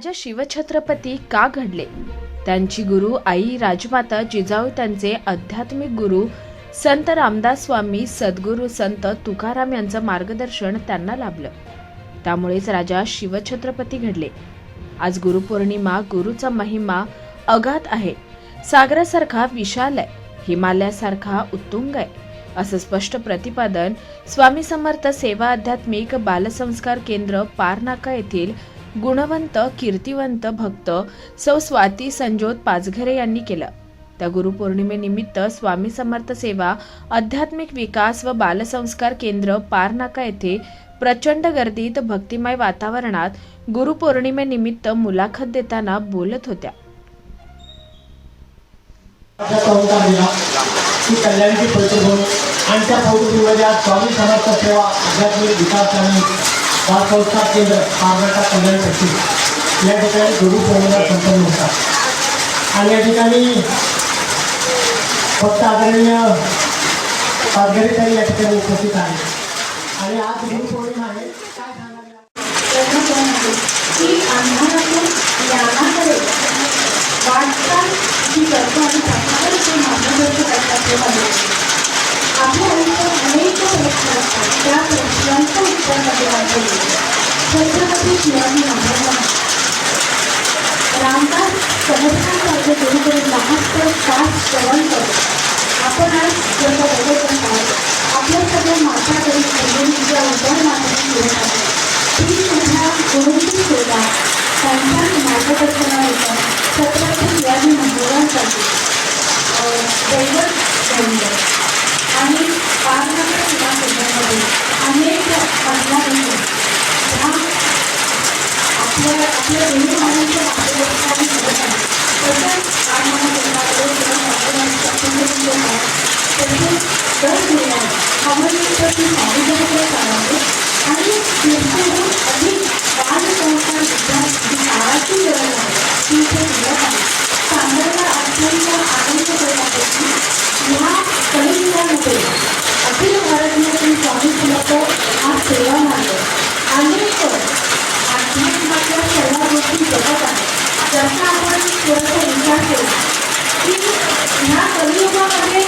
राजा शिवछत्रपती का घडले? त्यांची गुरु आई राजमाता जिजाऊ त्यांचे आध्यात्मिक गुरु संत रामदास स्वामी सद्गुरू संत तुकाराम यांचं मार्गदर्शन त्यांना लाभलं. त्यामुळेच राजा शिवछत्रपती घडले. आज गुरुपौर्णिमा गुरुचा महिमा अगाध आहे. सागरासारखा विशाल आहे. हिमालयासारखा उत्तुंग आहे. असं स्पष्ट प्रतिपादन स्वामी समर्थ सेवा आध्यात्मिक बालसंस्कार केंद्र पारनाका येथील गुणवंत कीर्तिवंत भक्त सौ स्वाती संजोत पाचघरे यांनी केलं. त्या गुरुपौर्णिमेनिमित्त स्वामी समर्थ सेवा आध्यात्मिक विकास व बालसंस्कार केंद्र पारनाका येथे प्रचंड गर्दीत भक्तिमय वातावरणात गुरुपौर्णिमेनिमित्त मुलाखत देताना बोलत होत्या. कल्याणची आणि त्या आज स्वामी समर्थ सेवा आध्यात्मिक विकास आणि बाल संस्था केंद्र पारनाका कल्याण सचिव या ठिकाणी गुरु पौर्णिमा संपन्न होतात आणि या ठिकाणी फक्त आदरणीय पाचघरेताई या ठिकाणी उपस्थित आहे आणि आज गुरु पौर्णिमा आहे काय वाटचाल जी करतो आणि त्याच्यावर मार्गदर्शक असतात आपल्या आयुष्यात अनेक प्रश्न असतात त्या प्रश्नांचं उत्तर छत्रपती शिवाजी महाराजांना रामदास गुरुकडे श्रवण करतो आपण आज जसं आपल्या आपल्या हिंदू मार्गदर्शनाने करत आहे तसंच पारंपरिक केंद्रामध्ये तसेच दर आणि तीर्थहून अधिक बालसंस्कार विद्यार्थी también.